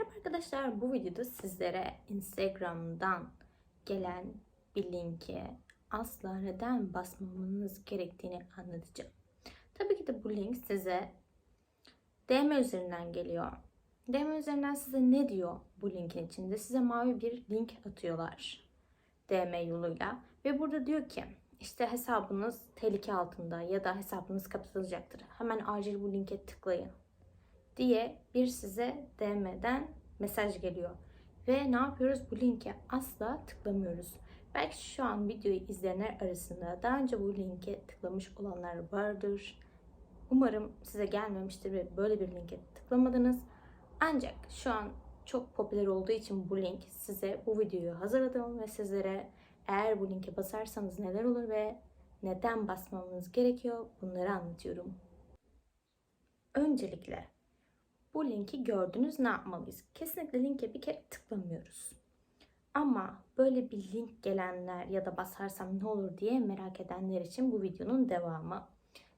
Arkadaşlar bu videoda sizlere Instagram'dan gelen bir linke asla neden basmamanız gerektiğini anlatacağım. Tabii ki de bu link size DM üzerinden geliyor. DM üzerinden size ne diyor bu linkin içinde? Size mavi bir link atıyorlar. DM yoluyla. Ve burada diyor ki işte hesabınız tehlike altında ya da hesabınız kapatılacaktır. Hemen acil bu linke tıklayın diye bir size DM'den mesaj geliyor. Ve ne yapıyoruz? Bu linke asla tıklamıyoruz. Belki şu an videoyu izleyenler arasında daha önce bu linke tıklamış olanlar vardır. Umarım size gelmemiştir ve böyle bir linke tıklamadınız. Ancak şu an çok popüler olduğu için bu link size bu videoyu hazırladım ve sizlere eğer bu linke basarsanız neler olur ve neden basmamız gerekiyor bunları anlatıyorum. Öncelikle bu linki gördünüz ne yapmalıyız? Kesinlikle linke bir kere tıklamıyoruz. Ama böyle bir link gelenler ya da basarsam ne olur diye merak edenler için bu videonun devamı.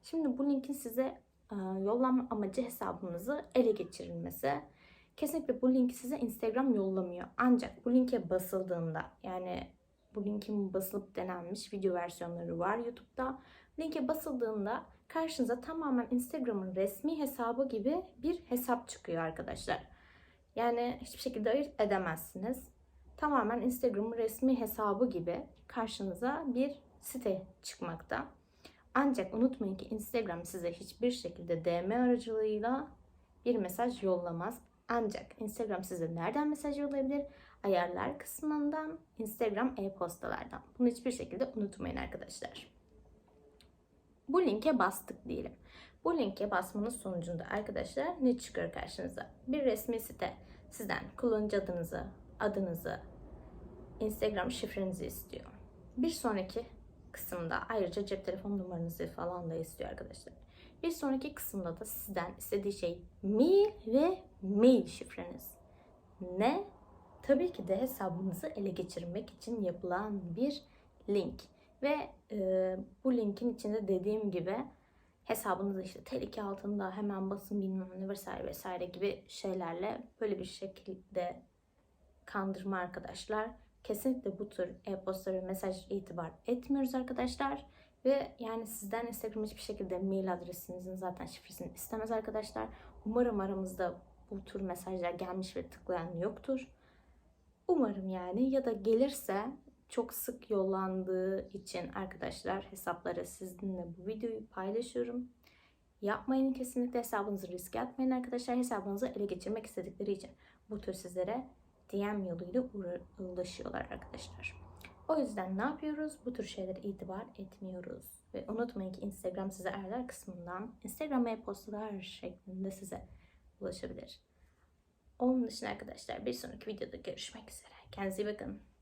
Şimdi bu linkin size e, yollanma amacı hesabınızı ele geçirilmesi. Kesinlikle bu linki size Instagram yollamıyor. Ancak bu linke basıldığında yani bu linkin basılıp denenmiş video versiyonları var YouTube'da. Linke basıldığında karşınıza tamamen Instagram'ın resmi hesabı gibi bir hesap çıkıyor arkadaşlar. Yani hiçbir şekilde ayırt edemezsiniz. Tamamen Instagram'ın resmi hesabı gibi karşınıza bir site çıkmakta. Ancak unutmayın ki Instagram size hiçbir şekilde DM aracılığıyla bir mesaj yollamaz. Ancak Instagram size nereden mesaj yollayabilir? Ayarlar kısmından, Instagram e-postalardan. Bunu hiçbir şekilde unutmayın arkadaşlar. Bu linke bastık diyelim. Bu linke basmanız sonucunda arkadaşlar ne çıkıyor karşınıza? Bir resmi site sizden kullanıcı adınızı, adınızı, Instagram şifrenizi istiyor. Bir sonraki kısımda ayrıca cep telefon numaranızı falan da istiyor arkadaşlar. Bir sonraki kısımda da sizden istediği şey mail ve mail şifreniz. Ne? Tabii ki de hesabınızı ele geçirmek için yapılan bir link. Ve e, bu linkin içinde dediğim gibi hesabınızı işte tehlike altında hemen basın bilmem ne vesaire vesaire gibi şeylerle böyle bir şekilde kandırma arkadaşlar. Kesinlikle bu tür e-posta ve mesaj itibar etmiyoruz arkadaşlar. Ve yani sizden Instagram hiçbir şekilde mail adresinizin zaten şifresini istemez arkadaşlar. Umarım aramızda bu tür mesajlar gelmiş ve tıklayan yoktur. Umarım yani ya da gelirse çok sık yollandığı için arkadaşlar hesaplara sizinle bu videoyu paylaşıyorum. Yapmayın kesinlikle hesabınızı riske atmayın arkadaşlar. Hesabınızı ele geçirmek istedikleri için bu tür sizlere DM yoluyla ulaşıyorlar arkadaşlar. O yüzden ne yapıyoruz? Bu tür şeylere itibar etmiyoruz. Ve unutmayın ki Instagram size ayarlar kısmından Instagram e-postalar şeklinde size ulaşabilir. Onun dışında arkadaşlar bir sonraki videoda görüşmek üzere. Kendinize iyi bakın.